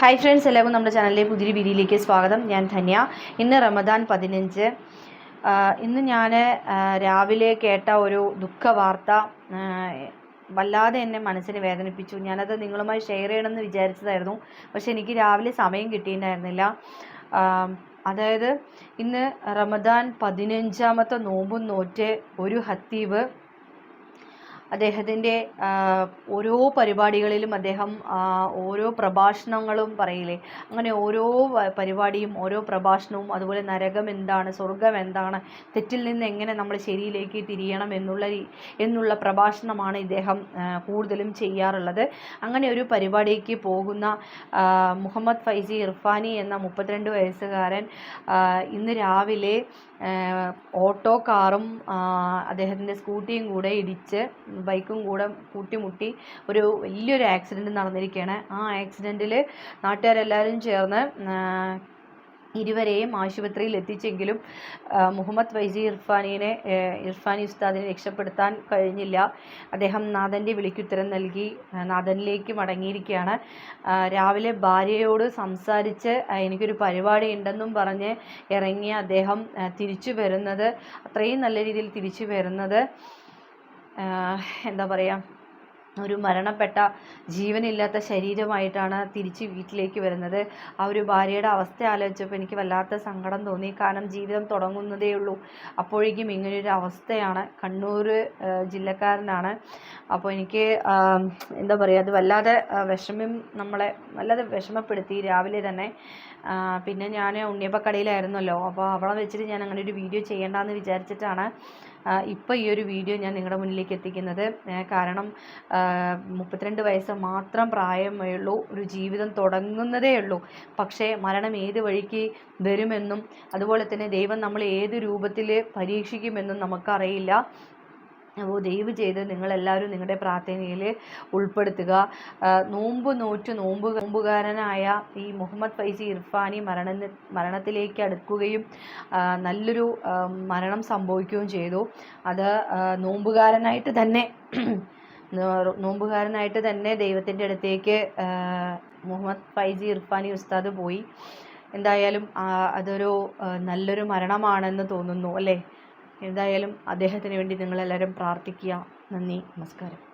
Hi friends എല്ലാവർക്കും നമ്മുടെ ചാനലിലെ പുതിയൊരു വീഡിയോയിലേക്ക് സ്വാഗതം. ഞാൻ ധന്യ. ഇന്ന് റമദാൻ പതിനഞ്ച്. ഇന്ന് ഞാൻ രാവിലെ കേട്ട ഒരു ദുഃഖ വാർത്ത വല്ലാതെ എന്നെ മനസ്സിനെ വേദനിപ്പിച്ചു. ഞാനത് നിങ്ങളുമായി ഷെയർ ചെയ്യണമെന്ന് വിചാരിച്ചതായിരുന്നു. പക്ഷെ എനിക്ക് രാവിലെ സമയം കിട്ടിയിട്ടുണ്ടായിരുന്നില്ല. അതായത് ഇന്ന് റമദാൻ പതിനഞ്ചാമത്തെ നോമ്പും നോറ്റ് ഒരു ഹത്തീബ് അദ്ദേഹത്തിന്റെ ഓരോ പരിപാടികളിലും അദ്ദേഹം ഓരോ പ്രഭാഷണങ്ങളും പറയില്ലേ? അങ്ങനെ ഓരോ പരിപാടിയും ഓരോ പ്രഭാഷണവും അതുപോലെ നരകം എന്താണ് സ്വർഗം എന്താണ് തെറ്റിൽ നിന്ന് എങ്ങനെ നമ്മൾ ശരിയിലേക്ക് തിരിയണം എന്നുള്ള എന്നുള്ള പ്രഭാഷണമാണ് ഇദ്ദേഹം കൂടുതലും ചെയ്യാറുള്ളത്. അങ്ങനെ ഒരു പരിപാടിക്ക് പോകുന്ന മുഹമ്മദ് ഫൈസി ഇർഫാനി എന്ന മുപ്പത്തിരണ്ട് വയസ്സുകാരൻ ഇന്ന് രാവിലെ ഓട്ടോ കാറും അദ്ദേഹത്തിന്റെ സ്കൂട്ടിയും കൂടെ ഇടിച്ച് ബൈക്കും കൂടെ കൂട്ടിമുട്ടി ഒരു വലിയൊരു ആക്സിഡന്റ് നടന്നിരിക്കുകയാണ് ആ ആക്സിഡന്റിൽ നാട്ടുകാരെല്ലാവരും ചേർന്ന് ഇരുവരെയും ആശുപത്രിയിൽ എത്തിച്ചെങ്കിലും മുഹമ്മദ് ഫൈസി ഇർഫാനിനെ ഇർഫാനി ഉസ്താദിനെ രക്ഷപ്പെടുത്താൻ കഴിഞ്ഞില്ല. അദ്ദേഹം നാഥന്റെ വിളിക്കുത്തരം നൽകി നാഥനിലേക്ക് മടങ്ങിയിരിക്കുകയാണ്. രാവിലെ ഭാര്യയോട് സംസാരിച്ച് എനിക്കൊരു പരിപാടി ഉണ്ടെന്നും പറഞ്ഞ് ഇറങ്ങിയ അദ്ദേഹം തിരിച്ചു വരുന്നത് അത്രയും നല്ല രീതിയിൽ തിരിച്ചു വരുന്നത്. എന്താ പറയുക ഒരു മരണപ്പെട്ട ജീവനില്ലാത്ത ശരീരമായിട്ടാണ് തിരിച്ച് വീട്ടിലേക്ക് വരുന്നത്. ആ ഒരു ഭാര്യയുടെ അവസ്ഥ ആലോചിച്ചപ്പോൾ എനിക്ക് വല്ലാത്ത സങ്കടം തോന്നി. കാരണം ജീവിതം തുടങ്ങുന്നതേ ഉള്ളൂ. അപ്പോഴേക്കും ഇങ്ങനെയൊരു അവസ്ഥയാണ്. കണ്ണൂർ ജില്ലക്കാരനാണ്. അപ്പോൾ എനിക്ക് എന്താ പറയുക അത് വല്ലാതെ വിഷമം നമ്മളെ വല്ലാതെ വിഷമപ്പെടുത്തി രാവിലെ തന്നെ. പിന്നെ ഞാൻ ഉണ്ണിയപ്പക്കടയിലായിരുന്നല്ലോ. അപ്പോൾ അവിടെ വെച്ചിട്ട് ഞാൻ അങ്ങനെ ഒരു വീഡിയോ ചെയ്യേണ്ടെന്ന് വിചാരിച്ചിട്ടാണ് ഇപ്പോൾ ഈ ഒരു വീഡിയോ ഞാൻ നിങ്ങളുടെ മുന്നിലേക്ക് എത്തിക്കുന്നത് കാരണം മുപ്പത്തിരണ്ട് വയസ്സ് മാത്രം പ്രായമേ ഉള്ളൂ ഒരു ജീവിതം തുടങ്ങുന്നതേ ഉള്ളൂ. പക്ഷേ മരണം ഏത് വഴിക്ക് വരുമെന്നും അതുപോലെ തന്നെ ദൈവം നമ്മൾ ഏത് രൂപത്തിൽ പരീക്ഷിക്കുമെന്നും നമുക്കറിയില്ല. അപ്പോൾ ദയവ് ചെയ്ത് നിങ്ങളെല്ലാവരും നിങ്ങളുടെ പ്രാർത്ഥനയിൽ ഉൾപ്പെടുത്തുക. നോമ്പ് നോറ്റ് നോമ്പ് നോമ്പുകാരനായ ഈ മുഹമ്മദ് ഫൈസി ഇർഫാനി മരണ മരണത്തിലേക്ക് അടുക്കുകയും നല്ലൊരു മരണം സംഭവിക്കുകയും ചെയ്തു. അത് നോമ്പുകാരനായിട്ട് തന്നെ നോമ്പുകാരനായിട്ട് തന്നെ ദൈവത്തിന്റെ അടുത്തേക്ക് മുഹമ്മദ് ഫൈസി ഇർഫാനി ഉസ്താദ് പോയി. എന്തായാലും അതൊരു നല്ലൊരു മരണമാണെന്ന് തോന്നുന്നു അല്ലേ? എന്തായാലും അദ്ദേഹത്തിന് വേണ്ടി നിങ്ങളെല്ലാവരും പ്രാർത്ഥിക്കുക. നന്ദി. നമസ്കാരം.